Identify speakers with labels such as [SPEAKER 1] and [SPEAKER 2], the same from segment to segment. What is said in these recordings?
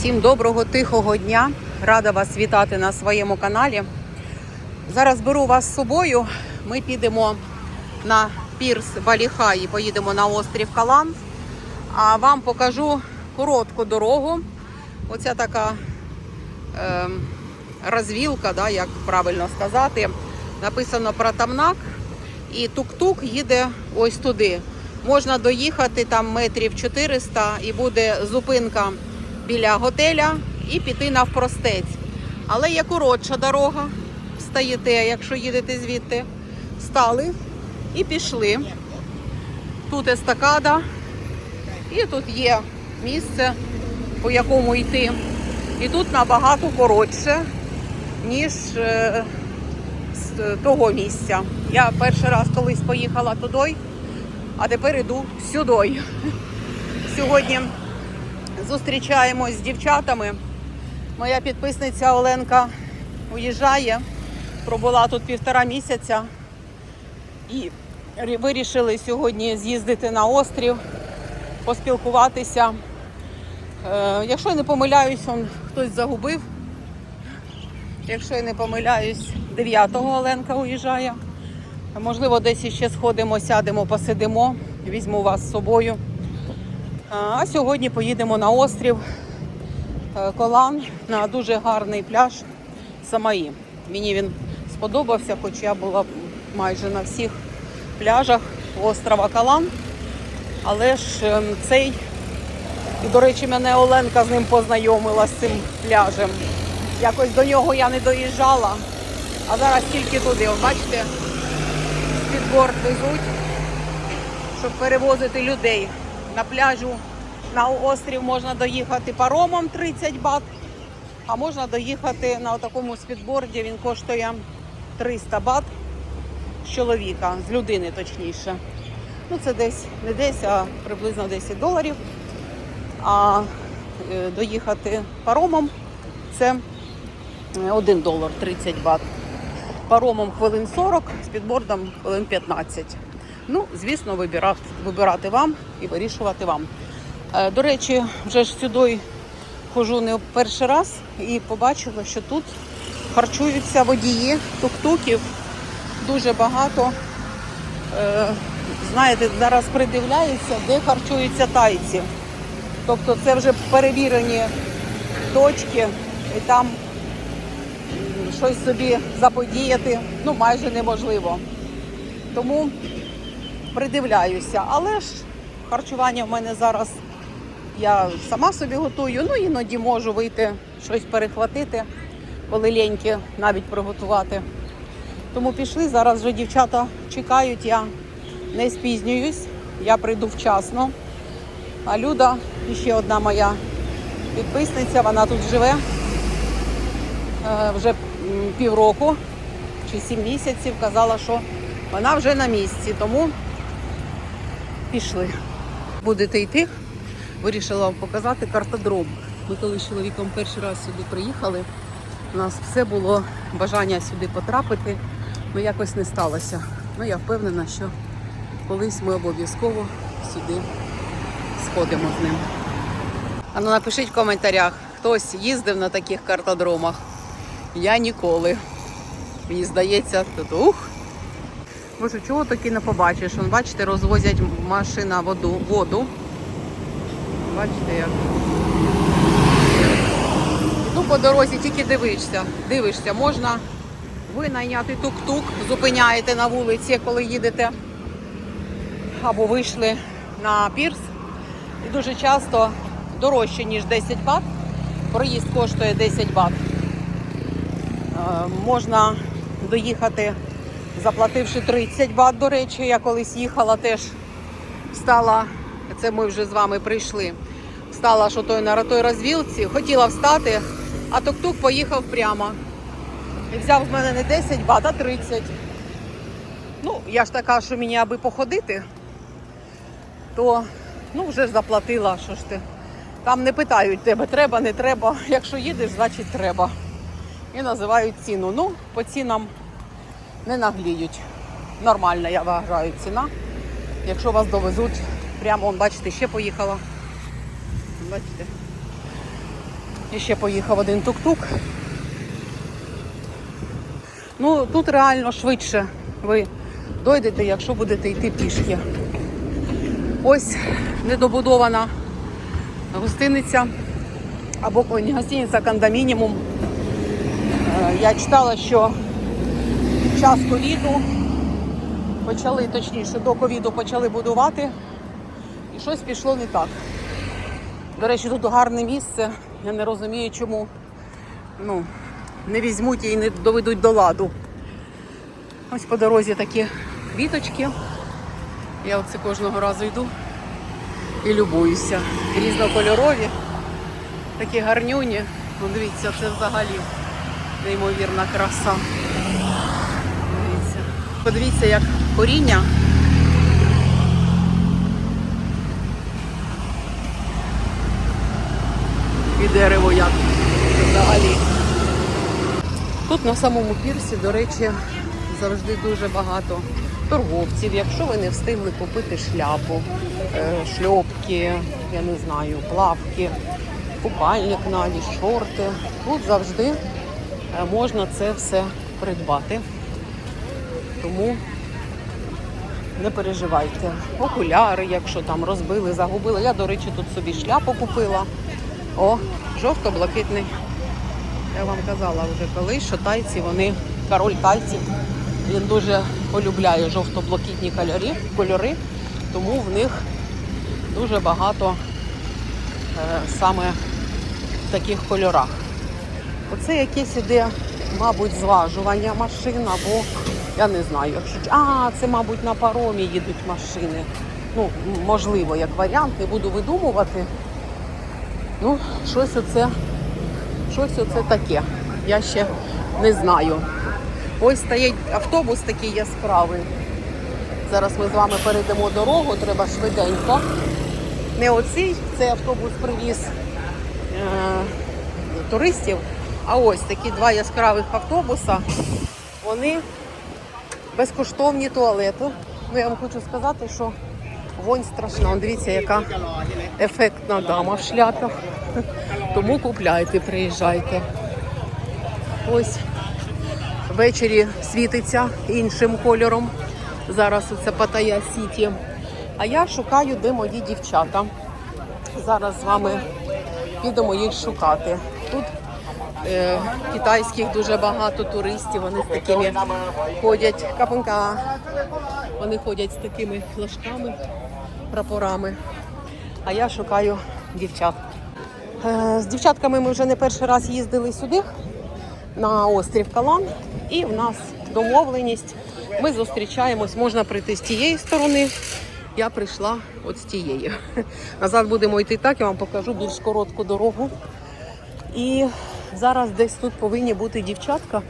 [SPEAKER 1] Всім доброго тихого дня. Рада вас вітати на своєму каналі. Зараз беру вас з собою. Ми підемо на пірс Баліха і поїдемо на острів Калан. А вам покажу коротку дорогу. Оця така е, розвілка, да, як правильно сказати. Написано про Тамнак. І тук-тук їде ось туди. Можна доїхати там метрів 400 і буде зупинка біля готеля і піти навпростець. Але є коротша дорога. Встаєте, якщо їдете звідти. Стали і пішли. Тут естакада, і тут є місце, по якому йти. І тут набагато коротше, ніж е, з того місця. Я перший раз колись поїхала туди, а тепер йду сюди. Сьогодні зустрічаємось з дівчатами. Моя підписниця Оленка уїжджає, пробула тут півтора місяця і вирішили сьогодні з'їздити на острів, поспілкуватися. Е, якщо я не помиляюсь, он хтось загубив. Якщо я не помиляюсь, 9-го Оленка уїжджає. Можливо, десь іще сходимо, сядемо, посидимо, візьму вас з собою. А сьогодні поїдемо на острів е, Колан на дуже гарний пляж Самаї. Мені він сподобався, хоч я була майже на всіх пляжах острова Калан. Але ж ем, цей, і, до речі, мене Оленка з ним познайомила з цим пляжем. Якось до нього я не доїжджала, а зараз тільки туди. Бачите, спідборд везуть, щоб перевозити людей. На пляжу на острів можна доїхати паромом 30 бат, а можна доїхати на такому спідборді, він коштує 300 бат з чоловіка, з людини точніше. Ну це десь не десь, а приблизно 10 доларів. А е, доїхати паромом це 1 долар 30 бат. Паромом хвилин 40, з підбордом хвилин 15. Ну, звісно, вибирати, вибирати вам і вирішувати вам. Е, До речі, вже ж сюди хожу не перший раз і побачила, що тут харчуються водії тук-туків дуже багато. Е, Знаєте, зараз придивляються, де харчуються тайці. Тобто це вже перевірені точки, і там щось собі заподіяти ну, майже неможливо. Тому придивляюся. Але ж харчування в мене зараз я сама собі готую, ну іноді можу вийти щось перехватити, коли ліньки навіть приготувати. Тому пішли, зараз вже дівчата чекають, я не спізнююсь, я прийду вчасно. А Люда, ще одна моя підписниця, вона тут живе е, вже півроку чи сім місяців, казала, що вона вже на місці, тому пішли. Будете йти, вирішила вам показати картодром. Ми коли з чоловіком перший раз сюди приїхали, у нас все було бажання сюди потрапити, але якось не сталося. Ну, я впевнена, що колись ми обов'язково сюди сходимо з ним. А ну напишіть в коментарях, хтось їздив на таких картодромах. Я ніколи. Мені здається, тут ух. Боже, чого таки не побачиш? Вон, бачите, розвозять машина воду, воду. Бачите як. Ну, по дорозі тільки дивишся. Дивишся, можна винайняти тук-тук, зупиняєте на вулиці, коли їдете. Або вийшли на пірс. І дуже часто дорожче, ніж 10 бат. Проїзд коштує 10 бат. Е, Можна доїхати, заплативши 30 бат, до речі, я колись їхала теж встала, це ми вже з вами прийшли. Встала, що той на той розвілці, хотіла встати, а тук-тук поїхав прямо. І взяв з мене не 10 бат, а 30. Ну, я ж така, що мені аби походити, то ну, вже ж заплатила, що ж ти. Там не питають тебе, треба, не треба. Якщо їдеш, значить треба. І називають ціну. Ну, по цінам не нагліють. Нормальна, я вважаю, ціна. Якщо вас довезуть, прямо, он, бачите, ще поїхала. Бачите. І ще поїхав один тук-тук. Ну, тут реально швидше ви дойдете, якщо будете йти пішки. Ось недобудована гостиниця або не гостиниця, а кондомінімум. Е, Я читала, що час ковіду почали, точніше, до ковіду почали будувати, і щось пішло не так. До речі, тут гарне місце. Я не розумію, чому ну, не візьмуть і не доведуть до ладу. Ось по дорозі такі квіточки. Я оце кожного разу йду і любуюся. Різнокольорові, такі гарнюні. Ну, дивіться, це взагалі неймовірна краса. Дивіться. Подивіться, як коріння. І дерево як взагалі. Тут на самому пірсі, до речі, завжди дуже багато торговців. Якщо ви не встигли купити шляпу, е, шльопки, я не знаю, плавки, купальник навіть, шорти, тут завжди е, можна це все придбати. Тому не переживайте. Окуляри, якщо там розбили, загубили. Я, до речі, тут собі шляпу купила. О, жовто-блакитний. Я вам казала вже колись, що тайці вони король тайців. Він дуже полюбляє жовто-блакитні кольори, кольори, тому в них дуже багато е, саме в таких кольорах. Оце якесь іде, мабуть, зважування машин або я не знаю, якщо а, це, мабуть, на паромі їдуть машини. Ну, можливо, як варіант, не буду видумувати. Ну, щось оце, щось оце таке. Я ще не знаю. Ось стоїть автобус такий яскравий. Зараз ми з вами перейдемо дорогу, треба швиденько. Не оцей, цей автобус привіз е, туристів, а ось такі два яскравих автобуса. Вони безкоштовні туалети. Ну, я вам хочу сказати, що вонь страшна. Дивіться, яка ефектна дама в шляпах. Тому купляйте, приїжджайте. Ось ввечері світиться іншим кольором. Зараз це Паттайя Сіті. А я шукаю, де мої дівчата. Зараз з вами підемо їх шукати. Тут китайських дуже багато туристів, вони з такими ходять капанка. Вони ходять з такими флажками, прапорами. А я шукаю дівчат. Е, З дівчатками ми вже не перший раз їздили сюди, на острів Калан, і в нас домовленість. Ми зустрічаємось, можна прийти з тієї сторони. Я прийшла от з тієї. Назад будемо йти так, я вам покажу більш коротку дорогу. І зараз десь тут повинні бути дівчатка.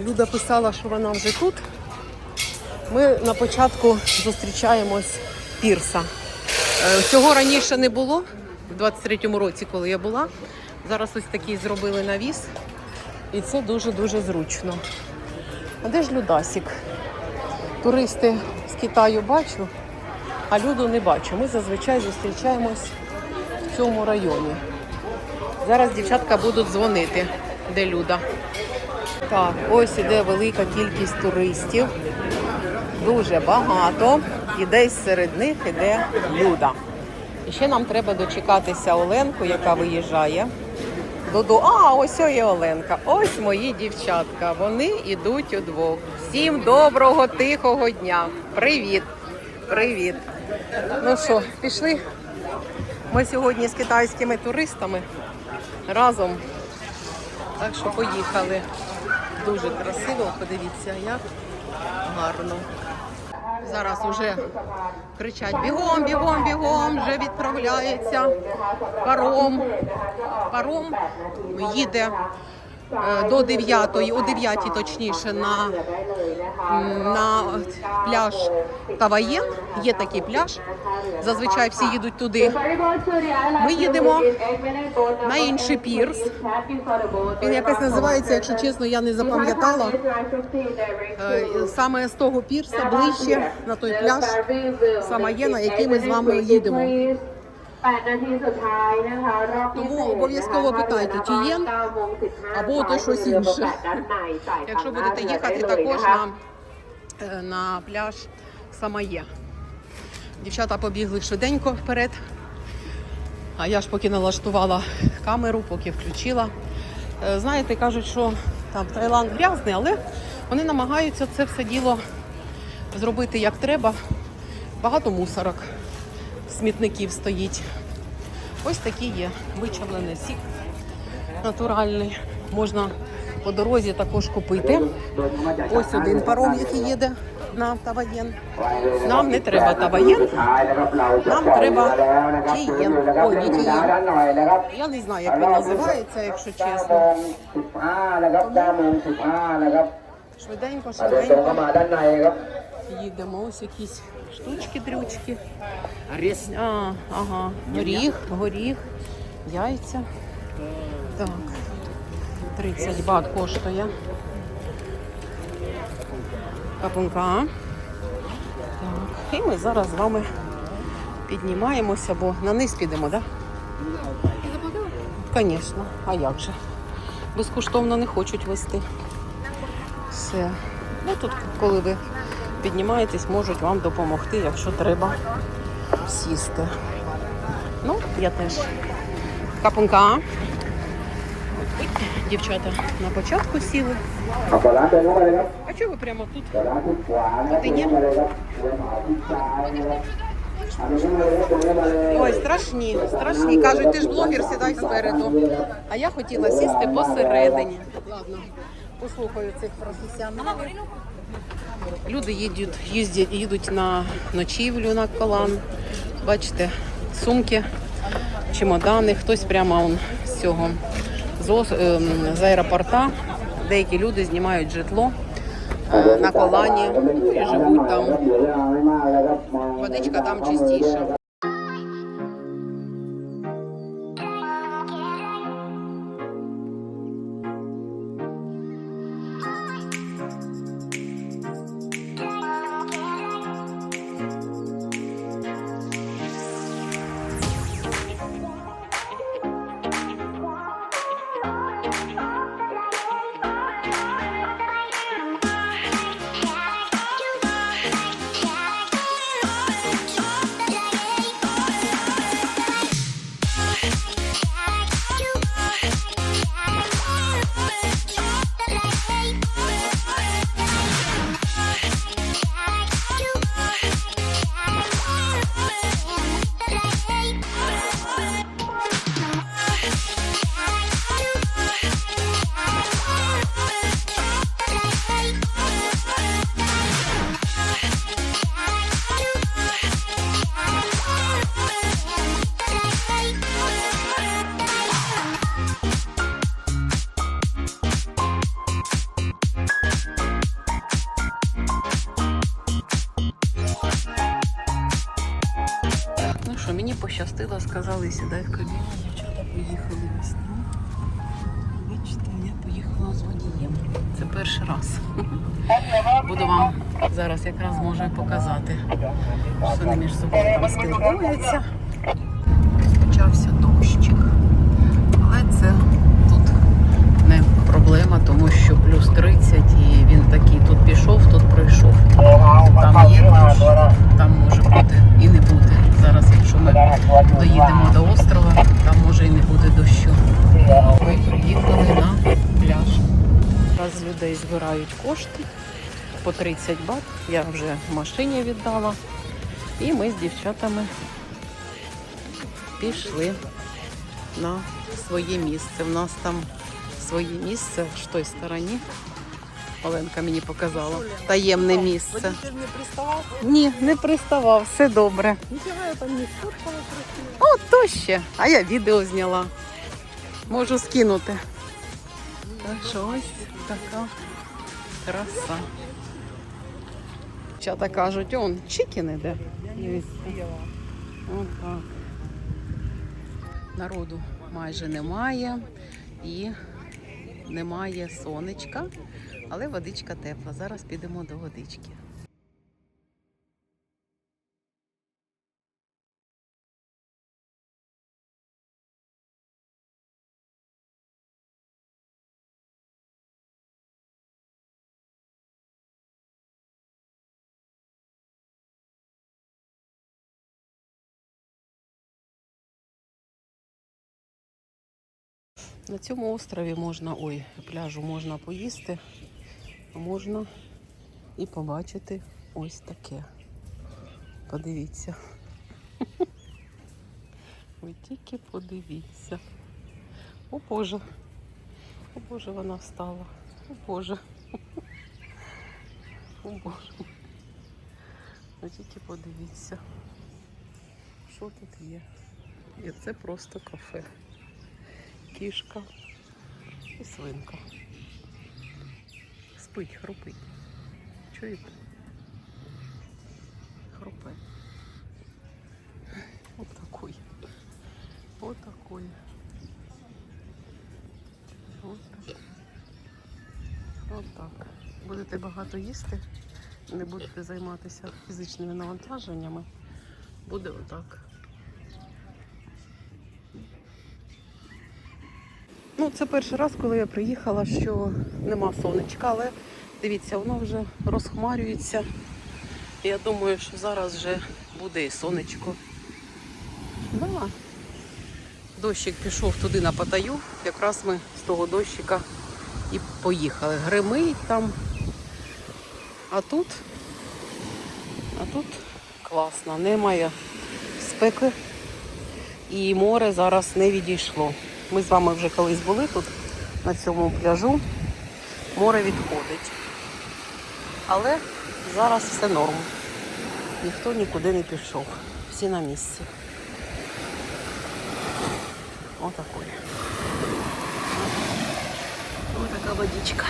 [SPEAKER 1] Люда писала, що вона вже тут. Ми на початку зустрічаємось пірса. Е, Цього раніше не було, в 23-му році, коли я була. Зараз ось такий зробили навіс. І це дуже-дуже зручно. А де ж Людасік? Туристи з Китаю бачу, а люду не бачу. Ми зазвичай зустрічаємось в цьому районі. Зараз дівчатка будуть дзвонити, де Люда. Так, ось іде велика кількість туристів. Дуже багато. І десь серед них іде Люда. І ще нам треба дочекатися Оленку, яка виїжджає. Доду. А, ось і Оленка. Ось мої дівчатка. Вони йдуть удвох. Всім доброго, тихого дня. Привіт. Привіт. Ну що, пішли? Ми сьогодні з китайськими туристами разом. Так що поїхали. Дуже красиво, подивіться, як гарно. Зараз уже кричать бігом, бігом, бігом, вже відправляється паром. Паром їде е, до 9, о 9 точніше, на, на пляж Таваєн. Є такий пляж. Зазвичай всі їдуть туди.
[SPEAKER 2] Ми їдемо на інший пірс.
[SPEAKER 1] Він якось називається, якщо чесно, я не запам'ятала. Е, Саме з того пірса ближче на той пляж.
[SPEAKER 2] сама
[SPEAKER 1] є, на який ми з вами їдемо.
[SPEAKER 2] แปดนาทีสุดท้ายนะคะรอบพิเศษ
[SPEAKER 1] Тому обов'язково питайте, чи є, або то щось інше. Якщо будете їхати також на, е, на пляж Самає. Дівчата побігли швиденько вперед. А я ж поки налаштувала камеру, поки включила. Е, Знаєте, кажуть, що там Таїланд грязний, але вони намагаються це все діло зробити як треба. Багато мусорок, смітників стоїть. Ось такі є. Вичавлений сік натуральний. Можна по дорозі також купити. Ось один паром, який їде на Таваєн. Нам не треба Таваєн, нам треба Тієн. Ой, не Тієн. Я не знаю, як він називається, якщо чесно. Швиденько, швиденько. Їдемо ось якісь штучки-дрючки. А, ага. Горіх, горіх, яйця. Так. 30 бат коштує. Капунка. Так. І ми зараз з вами піднімаємося, бо на низ підемо, так? Да? Звісно, а як же? Безкоштовно не хочуть вести. Все. Ну тут, коли ви піднімаєтесь, можуть вам допомогти, якщо треба сісти. Ну, я теж капунка. Дівчата на початку сіли. А чого ви прямо тут? Ой, страшні, страшні. Кажуть, ти ж блогер, сідай спереду. А я хотіла сісти посередині. Ладно, послухаю цих професіоналів. Люди їдуть, їздять, їдуть на ночівлю на колан. Бачите, сумки, чемодани. Хтось прямо он з цього з, ем, з аеропорта. Деякі люди знімають житло е, на колані і живуть там. Водичка там чистіша. Сказали, сідай в кабіну. Дівчата поїхали весну. Бачите, я поїхала з водієм. Це перший раз. Буду вам зараз якраз можу і показати, що вони між собою там спілкуються. Кошти по 30 бат. Я вже в машині віддала. І ми з дівчатами пішли на своє місце. У нас там своє місце в той стороні. Оленка мені показала. Таємне місце.
[SPEAKER 3] Не приставав?
[SPEAKER 1] Ні, не приставав, все добре.
[SPEAKER 3] Ніфіга я там не сфоткала.
[SPEAKER 1] О, то ще. А я відео зняла. Можу скинути. Так що ось така краса. Чата кажуть, он чикен іде. Отак. Народу майже немає і немає сонечка, але водичка тепла. Зараз підемо до водички. На цьому острові можна, ой, пляжу можна поїсти, а можна і побачити ось таке. Подивіться. Ви тільки подивіться. О Боже. О Боже, вона встала. О Боже. О Боже. Ви тільки подивіться. Що тут є? І це просто кафе. Кішка і свинка. Спить, хрупить. Чуєте? Хрупе. Вот такой. Вот такой. Вот так. Вот так. Будете багато їсти, не будете займатися фізичними навантаженнями. Буде отак. Ну, це перший раз, коли я приїхала, що нема сонечка, але дивіться, воно вже розхмарюється. Я думаю, що зараз вже буде і сонечко. Да. Дощик пішов туди на Паттайю. Якраз ми з того дощика і поїхали. Гримить там. А тут, а тут класно, немає спеки. І море зараз не відійшло. Ми з вами вже колись були тут, на цьому пляжу. Море відходить. Але зараз все норм. Ніхто нікуди не пішов. Всі на місці. Отакой. Ось така водичка.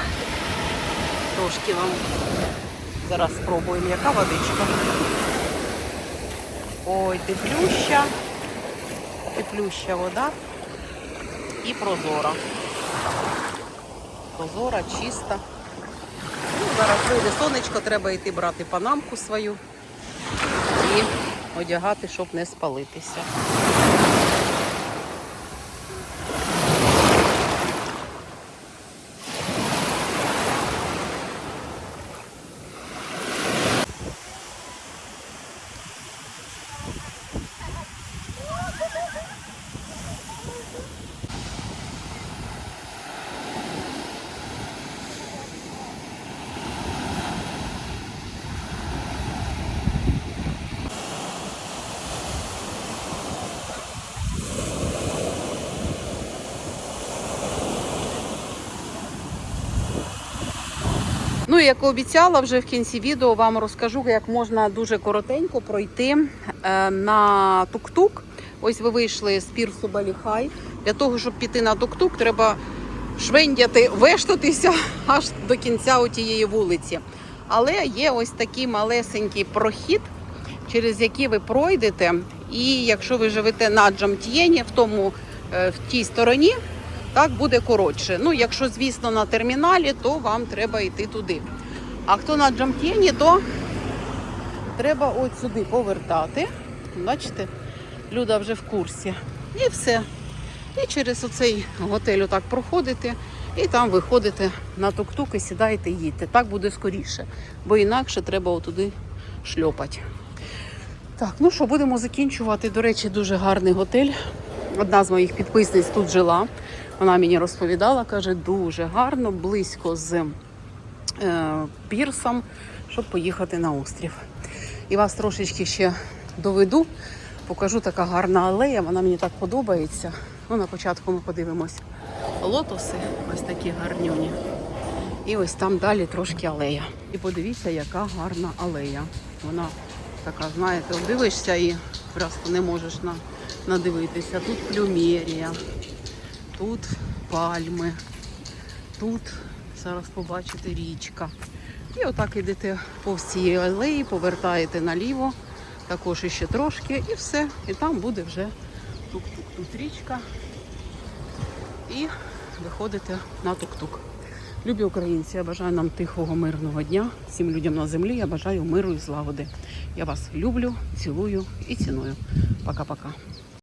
[SPEAKER 1] Трошки вам зараз спробуємо, яка водичка. Ой, теплюща. Теплюща вода і прозора. Прозора, чиста. Ну, зараз вийде сонечко, треба йти брати панамку свою і одягати, щоб не спалитися. І як обіцяла, вже в кінці відео вам розкажу, як можна дуже коротенько пройти е, на тук-тук. Ось ви вийшли з пірсу Баліхай. Для того, щоб піти на тук-тук, треба швендяти, вештатися аж до кінця тієї вулиці. Але є ось такий малесенький прохід, через який ви пройдете. І якщо ви живете на Джамтієні, в е, в тій стороні, так буде коротше. Ну, якщо, звісно, на терміналі, то вам треба йти туди. А хто на Джамтєні, то треба от сюди повертати. Бачите, Люда вже в курсі. І все. І через оцей готель отак проходите, і там виходите на тук-тук і сідаєте, їдьте. Так буде скоріше, бо інакше треба отуди шльопати. Так, ну що, будемо закінчувати. До речі, дуже гарний готель. Одна з моїх підписниць тут жила. Вона мені розповідала, каже, дуже гарно, близько з е, пірсом, щоб поїхати на острів. І вас трошечки ще доведу, покажу така гарна алея, вона мені так подобається. Ну, на початку ми подивимось лотоси, ось такі гарнюні. І ось там далі трошки алея. І подивіться, яка гарна алея. Вона така, знаєте, дивишся і просто не можеш на, надивитися. Тут плюмерія, тут пальми, тут зараз побачите річка. І отак йдете повз цієї алеї, повертаєте наліво, також іще трошки, і все. І там буде вже тук-тук. Тут річка. І виходите на тук-тук. Любі українці, я бажаю нам тихого, мирного дня. Всім людям на землі я бажаю миру і злагоди. Я вас люблю, цілую і ціную. Пока-пока.